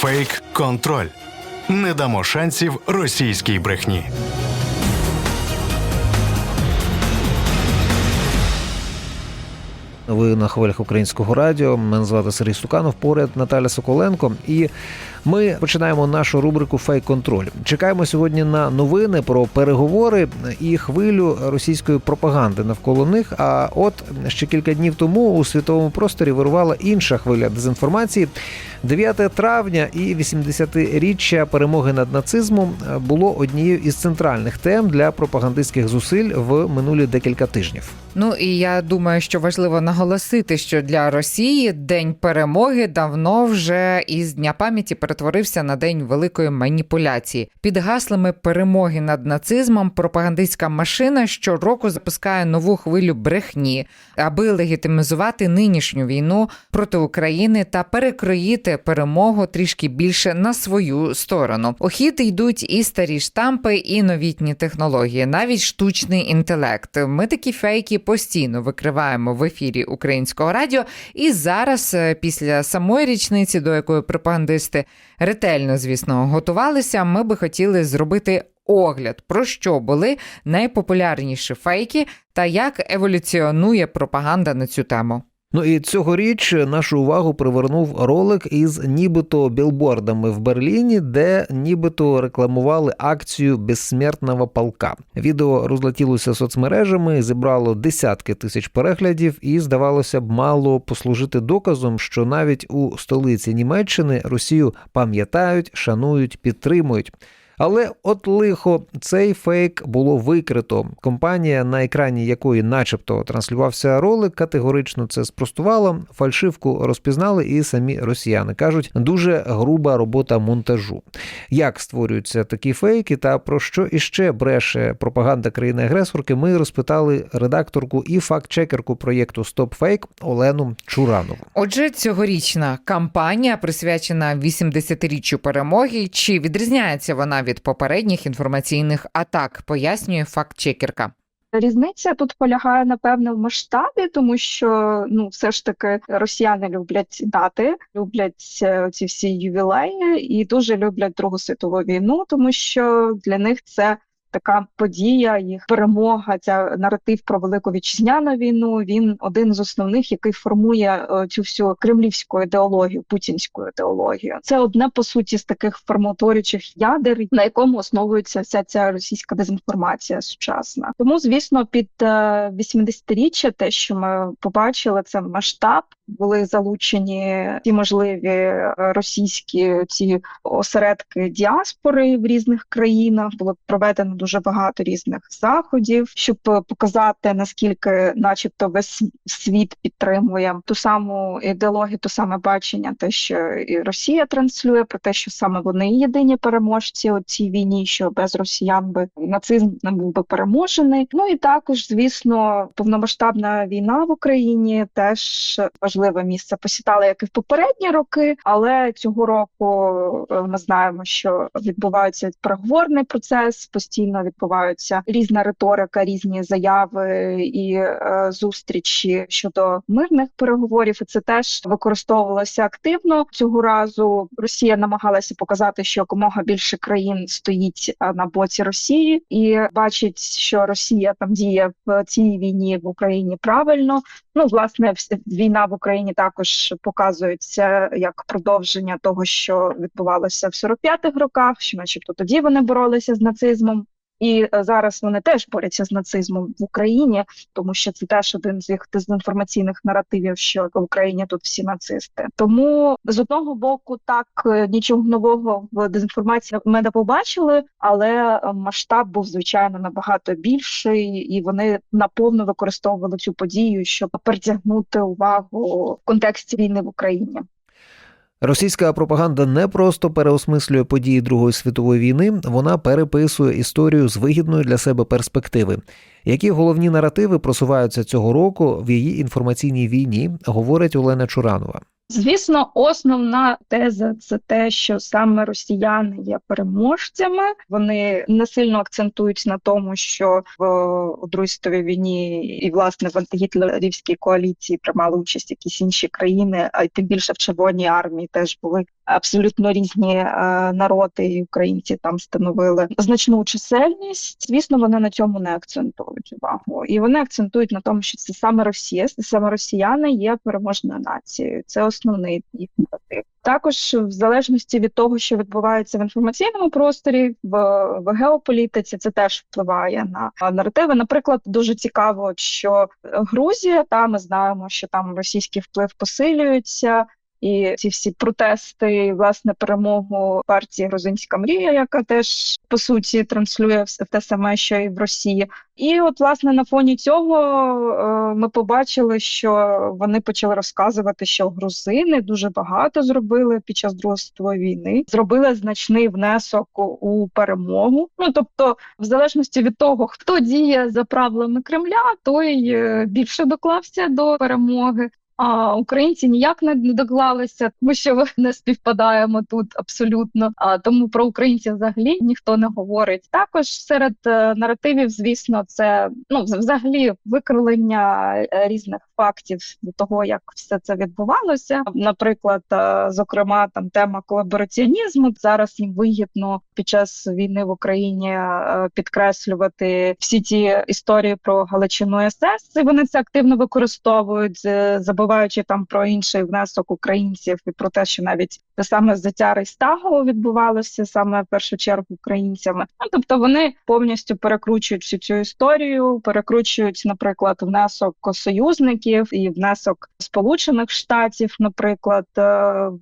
Фейк контроль. Не дамо шансів російській брехні. Ви на хвилях українського радіо. Мене звати Сергій Суканов, поряд Наталя Соколенко. І ми починаємо нашу рубрику Фейк контроль. Чекаємо сьогодні на новини про переговори і хвилю російської пропаганди навколо них. А от ще кілька днів тому у світовому просторі вирувала інша хвиля дезінформації. 9 травня і 80-річчя перемоги над нацизмом було однією із центральних тем для пропагандистських зусиль в минулі декілька тижнів. Ну і я думаю, що важливо наголосити, що для Росії день перемоги давно вже із дня пам'яті перетворився на день великої маніпуляції. Під гаслами перемоги над нацизмом пропагандистська машина щороку запускає нову хвилю брехні, аби легітимізувати нинішню війну проти України та перекроїти перемогу трішки більше на свою сторону. У хід йдуть і старі штампи, і новітні технології, навіть штучний інтелект. Ми такі фейки постійно викриваємо в ефірі українського радіо. І зараз, е, після самої річниці, до якої пропагандисти ретельно, звісно, готувалися, ми би хотіли зробити. Огляд про що були найпопулярніші фейки та як еволюціонує пропаганда на цю тему. Ну і цьогоріч нашу увагу привернув ролик із нібито білбордами в Берліні, де нібито рекламували акцію безсмертного полка. Відео розлетілося соцмережами, зібрало десятки тисяч переглядів, і здавалося б, мало послужити доказом, що навіть у столиці Німеччини Росію пам'ятають, шанують, підтримують. Але от лихо цей фейк було викрито. Компанія, на екрані якої, начебто, транслювався ролик, категорично це спростувала. Фальшивку розпізнали і самі росіяни кажуть, дуже груба робота монтажу. Як створюються такі фейки, та про що іще бреше пропаганда країни-агресорки? Ми розпитали редакторку і факт-чекерку проєкту StopFake Олену Чуранову. Отже, цьогорічна кампанія присвячена 80-річчю перемоги. Чи відрізняється вона від попередніх інформаційних атак? Пояснює факт-чекерка. Різниця тут полягає напевно в масштабі, тому що ну все ж таки росіяни люблять дати, люблять е, ці всі ювілеї і дуже люблять Другу світову війну, тому що для них це. Така подія, їх перемога, ця наратив про велику вітчизняну війну. Він один з основних, який формує е, цю всю кремлівську ідеологію, путінську ідеологію. Це одне по суті з таких форматорючих ядер, на якому основується вся ця російська дезінформація сучасна. Тому, звісно, під е, 80-річчя те, що ми побачили, це масштаб. Були залучені ті можливі е, російські ці осередки діаспори в різних країнах. Було проведено дуже багато різних заходів, щоб показати наскільки, начебто, весь світ підтримує ту саму ідеологію, ту саме бачення, те, що і Росія транслює, про те, що саме вони єдині переможці у цій війні, що без росіян би нацизм не був би переможений. Ну і також, звісно, повномасштабна війна в Україні теж важливе місце посідала, як і в попередні роки, але цього року е, ми знаємо, що відбувається переговорний процес, постійно відбуваються різна риторика, різні заяви і е, зустрічі щодо мирних переговорів. І це теж використовувалося активно цього разу. Росія намагалася показати, що якомога більше країн стоїть е, на боці Росії і бачить, що Росія там діє в цій війні в Україні правильно. Ну, власне, війна в Україні також показується як продовження того, що відбувалося в 45-х роках, що, начебто, тоді вони боролися з нацизмом. І е, зараз вони теж борються з нацизмом в Україні, тому що це теж один з їх дезінформаційних наративів, що в Україні тут всі нацисти. Тому з одного боку, так е, нічого нового в дезінформації ми не побачили, але е, масштаб був звичайно набагато більший, і вони наповно використовували цю подію, щоб притягнути увагу в контексті війни в Україні. Російська пропаганда не просто переосмислює події Другої світової війни, вона переписує історію з вигідної для себе перспективи. Які головні наративи просуваються цього року в її інформаційній війні, говорить Олена Чуранова. Звісно, основна теза це те, що саме росіяни є переможцями. Вони не сильно акцентують на тому, що в Другій світовій війні і власне в антигітлерівській коаліції приймали участь якісь інші країни, а й тим більше в Червоній армії теж були абсолютно різні е, народи і українці там становили значну чисельність. Звісно, вони на цьому не акцентують увагу, і вони акцентують на тому, що це саме Росія, саме росіяни є переможною нацією. Це основний їх наратив. Також в залежності від того, що відбувається в інформаційному просторі, в, в геополітиці, це теж впливає на наративи. Наприклад, дуже цікаво, що Грузія, та ми знаємо, що там російський вплив посилюється. І ці всі протести, і, власне, перемогу партії Грузинська мрія, яка теж по суті транслює все те саме, що і в Росії. І от, власне, на фоні цього е, ми побачили, що вони почали розказувати, що грузини дуже багато зробили під час Другої світової війни, зробили значний внесок у перемогу. Ну тобто, в залежності від того, хто діє за правилами Кремля, той е, більше доклався до перемоги. А українці ніяк не доклалися, тому що не співпадаємо тут абсолютно. А тому про українців взагалі ніхто не говорить. Також серед е, наративів, звісно, це ну взагалі викривлення е, різних фактів до того, як все це відбувалося. Наприклад, е, зокрема, там тема колабораціонізму зараз їм вигідно під час війни в Україні підкреслювати всі ті історії про Галичину СС. І вони це активно використовують, е, забуваючи там про інший внесок українців і про те, що навіть те саме взяття Рейстагу відбувалося саме в першу чергу українцями. Ну тобто вони повністю перекручують всю цю історію, перекручують, наприклад, внесок союзників і внесок Сполучених Штатів, наприклад, е,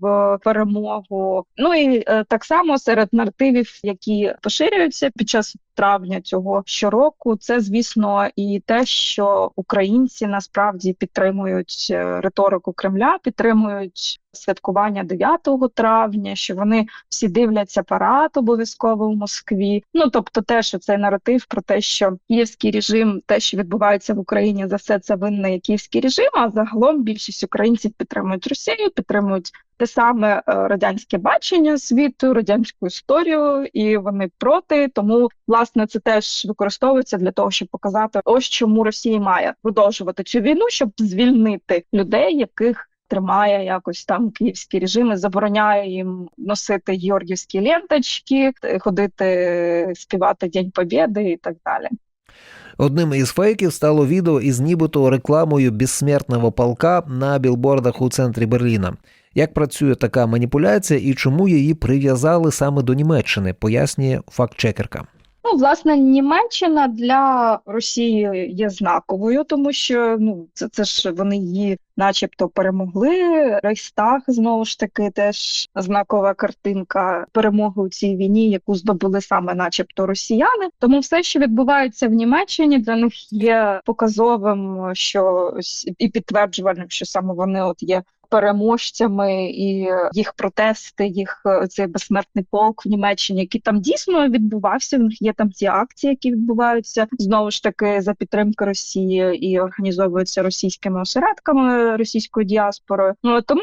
в перемогу. Ну і е, так само серед наративів, які поширюються під час травня цього щороку, це звісно і те, що українці насправді підтримують е, риторику Кремля, підтримують святкування 9 травня, що вони всі дивляться парад обов'язково в Москві. Ну тобто, те, що цей наратив про те, що київський режим, те, що відбувається в Україні, за все це винний київський режим. А загалом більшість українців підтримують Росію, підтримують. Те саме е, радянське бачення світу, радянську історію, і вони проти. Тому власне це теж використовується для того, щоб показати, ось чому Росія має продовжувати цю війну, щоб звільнити людей, яких тримає якось там київський режим, і забороняє їм носити георгівські ленточки, ходити співати День Побєди і так далі. Одним із фейків стало відео із нібито рекламою безсмертного полка на білбордах у центрі Берліна. Як працює така маніпуляція і чому її прив'язали саме до Німеччини, пояснює фактчекерка. Ну, власне, Німеччина для Росії є знаковою, тому що ну це це ж вони її, начебто, перемогли. Рейхстаг знову ж таки теж знакова картинка перемоги у цій війні, яку здобули саме, начебто, росіяни. Тому все, що відбувається в Німеччині, для них є показовим, що і підтверджувальним, що саме вони от є переможцями і їх протести, їх е, цей безсмертний полк в Німеччині, який там дійсно відбувався. В них є там ці акції, які відбуваються знову ж таки за підтримки Росії і організовуються російськими осередками російською діаспорою. Ну тому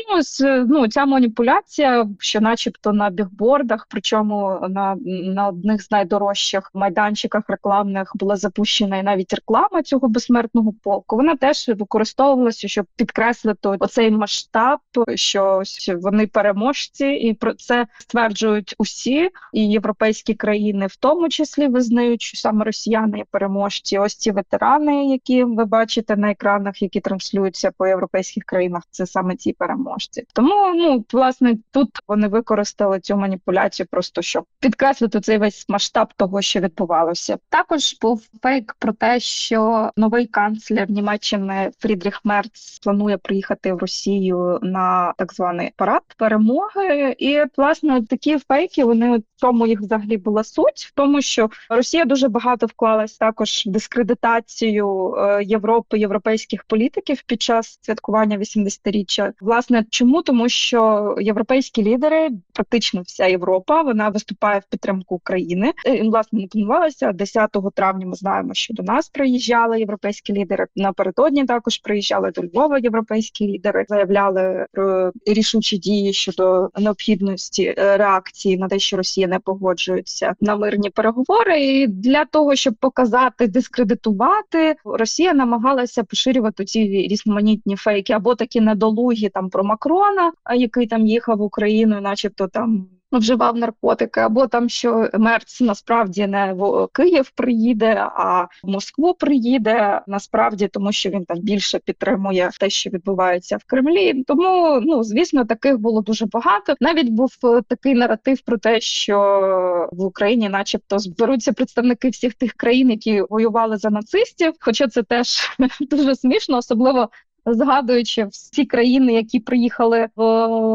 ну ця маніпуляція, що, начебто, на бігбордах, причому на на одних з найдорожчих майданчиках рекламних була запущена і навіть реклама цього безсмертного полку. Вона теж використовувалася, щоб підкреслити оцей масштаб масштаб, що вони переможці, і про це стверджують усі і європейські країни, в тому числі визнають, що саме росіяни є переможці. Ось ці ветерани, які ви бачите на екранах, які транслюються по європейських країнах, це саме ті переможці. Тому ну власне тут вони використали цю маніпуляцію, просто щоб підкреслити цей весь масштаб того, що відбувалося. Також був фейк про те, що новий канцлер Німеччини Фрідріх Мерц планує приїхати в Росію на так званий парад перемоги. І власне такі фейки вони в тому їх взагалі була суть, в тому, що Росія дуже багато вклалась також в дискредитацію е, Європи, європейських політиків під час святкування 80-річчя. Власне, чому тому, що європейські лідери, практично вся Європа, вона виступає в підтримку України. І, власне не планувалося 10 травня. Ми знаємо, що до нас приїжджали європейські лідери. Напередодні також приїжджали до Львова європейські лідери, заявляли заявляли про рішучі дії щодо необхідності е, реакції на те, що Росія не погоджується на мирні переговори. І для того, щоб показати, дискредитувати, Росія намагалася поширювати ці різноманітні фейки або такі недолугі там про Макрона, який там їхав в Україну, начебто там. Вживав наркотики, або там, що Мерц насправді не в Київ приїде, а в Москву приїде насправді, тому що він там більше підтримує те, що відбувається в Кремлі. Тому ну звісно, таких було дуже багато. Навіть був е, такий наратив про те, що в Україні, начебто, зберуться представники всіх тих країн, які воювали за нацистів. Хоча це теж дуже смішно, особливо згадуючи всі країни, які приїхали в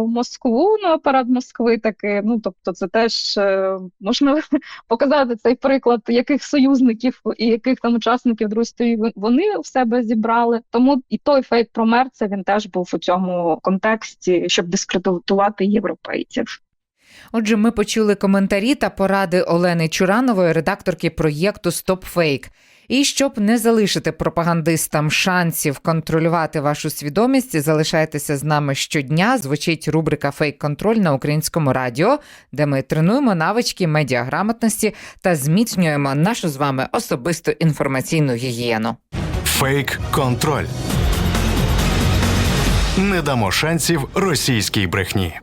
Москву на парад Москви, таки ну тобто, це теж е, можна показати цей приклад, яких союзників і яких там учасників світової вони в себе зібрали. Тому і той фейк про Мерца він теж був у цьому контексті, щоб дискредитувати європейців. Отже, ми почули коментарі та поради Олени Чуранової, редакторки проєкту StopFake. І щоб не залишити пропагандистам шансів контролювати вашу свідомість, залишайтеся з нами щодня. Звучить рубрика Фейк-контроль на українському радіо, де ми тренуємо навички медіаграмотності та зміцнюємо нашу з вами особисту інформаційну гігієну. Фейк контроль. Не дамо шансів російській брехні.